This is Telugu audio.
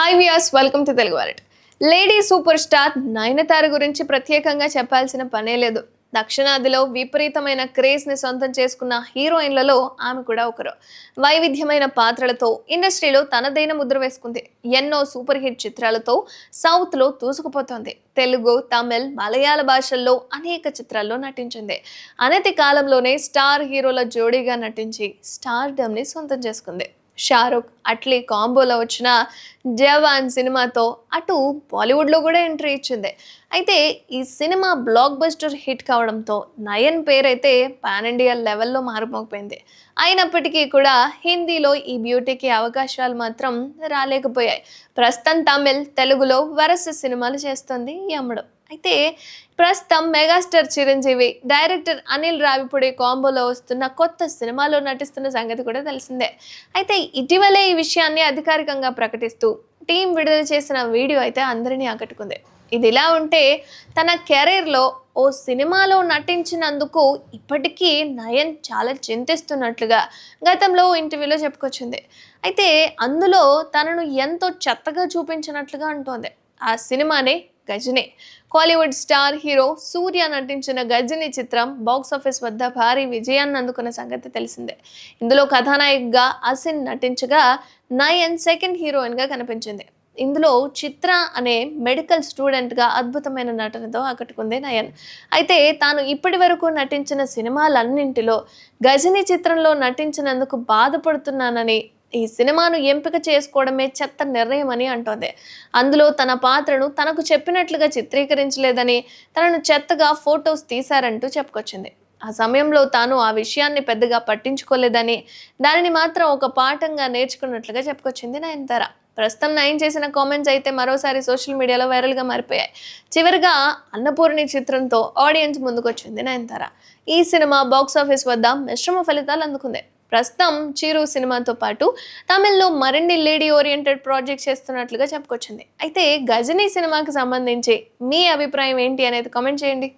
Hi viewers welcome to Telugu వారెట్ lady super star Nayanthara గురించి ప్రత్యేకంగా చెప్పాల్సిన పనే లేదు. దక్షిణాదిలో విపరీతమైన క్రేజ్ని సొంతం చేసుకున్న హీరోయిన్లలో ఆమె కూడా ఒకరు. వైవిధ్యమైన పాత్రలతో ఇండస్ట్రీలో తనదైన ముద్ర వేసుకుంది. ఎన్నో సూపర్ హిట్ చిత్రాలతో సౌత్లో దూసుకుపోతోంది. తెలుగు తమిళ్ మలయాళ భాషల్లో అనేక చిత్రాల్లో నటించింది. అనతి కాలంలోనే స్టార్ హీరోల జోడీగా నటించి స్టార్డమ్ని సొంతం చేసుకుంది. షారుఖ్ అట్లీ కాంబోలో వచ్చిన జవాన్ సినిమాతో అటు బాలీవుడ్లో కూడా ఎంట్రీ ఇచ్చింది. అయితే ఈ సినిమా బ్లాక్ బస్టర్ హిట్ కావడంతో నయన్ పేరైతే పాన్ ఇండియా లెవెల్లో మారుమోగిపోయింది అయినప్పటికీ కూడా హిందీలో ఈ బ్యూటీకి అవకాశాలు మాత్రం రాలేకపోయాయి. ప్రస్తుతం తమిళ్ తెలుగులో వరస సినిమాలు చేస్తుంది ఈ అమ్మడు. అయితే ప్రస్తుతం మెగాస్టార్ చిరంజీవి డైరెక్టర్ అనిల్ రావిపూడి కాంబోలో వస్తున్న కొత్త సినిమాలో నటిస్తున్న సంగతి కూడా తెలిసిందే. అయితే ఇటీవలే ఈ విషయాన్ని అధికారికంగా ప్రకటిస్తూ టీం విడుదల చేసిన వీడియో అయితే అందరినీ ఆకట్టుకుంది. ఇది ఇలా ఉంటే తన కెరీర్లో ఓ సినిమాలో నటించినందుకు ఇప్పటికీ నయన్ చాలా చింతిస్తున్నట్లుగా గతంలో ఇంటర్వ్యూలో చెప్పుకొచ్చింది. అయితే అందులో తనను ఎంతో చెత్తగా చూపించినట్లుగా అంటోంది. ఆ సినిమానే గజని. కాలీవుడ్ స్టార్ హీరో సూర్య నటించిన గజని చిత్రం బాక్స్ ఆఫీస్ వద్ద భారీ విజయాన్ని అందుకున్న సంగతి తెలిసిందే. ఇందులో కథానాయికగా అసిన్ నటించగా నయన్ సెకండ్ హీరోయిన్గా కనిపించింది. ఇందులో చిత్ర అనే మెడికల్ స్టూడెంట్గా అద్భుతమైన నటనతో ఆకట్టుకుంది నయన్. అయితే తాను ఇప్పటి వరకు నటించిన సినిమాలన్నింటిలో గజని చిత్రంలో నటించినందుకు బాధపడుతున్నానని ఈ సినిమాను ఎంపిక చేసుకోవడమే చెత్త నిర్ణయం అని అంటోంది. అందులో తన పాత్రను తనకు చెప్పినట్లుగా చిత్రీకరించలేదని తనను చెత్తగా ఫొటోస్ తీశారంటూ చెప్పుకొచ్చింది. ఆ సమయంలో తాను ఆ విషయాన్ని పెద్దగా పట్టించుకోలేదని దానిని మాత్రం ఒక పాఠంగా నేర్చుకున్నట్లుగా చెప్పుకొచ్చింది నయనతార. ప్రస్తుతం నయన్ చేసిన కామెంట్స్ అయితే మరోసారి సోషల్ మీడియాలో వైరల్గా మారిపోయాయి. చివరిగా అన్నపూర్ణి చిత్రంతో ఆడియన్స్ ముందుకొచ్చింది నయనతార. ఈ సినిమా బాక్స్ ఆఫీస్ వద్ద మిశ్రమ ఫలితాలు అందుకుంది. ప్రస్తుతం చీరు సినిమాతో పాటు తమిళ్ళో మరిన్ని లేడీ ఓరియంటెడ్ ప్రాజెక్ట్ చేస్తున్నట్లుగా చెప్పుకొచ్చింది. అయితే గజనీ సినిమాకి సంబంధించి మీ అభిప్రాయం ఏంటి అనేది కామెంట్ చేయండి.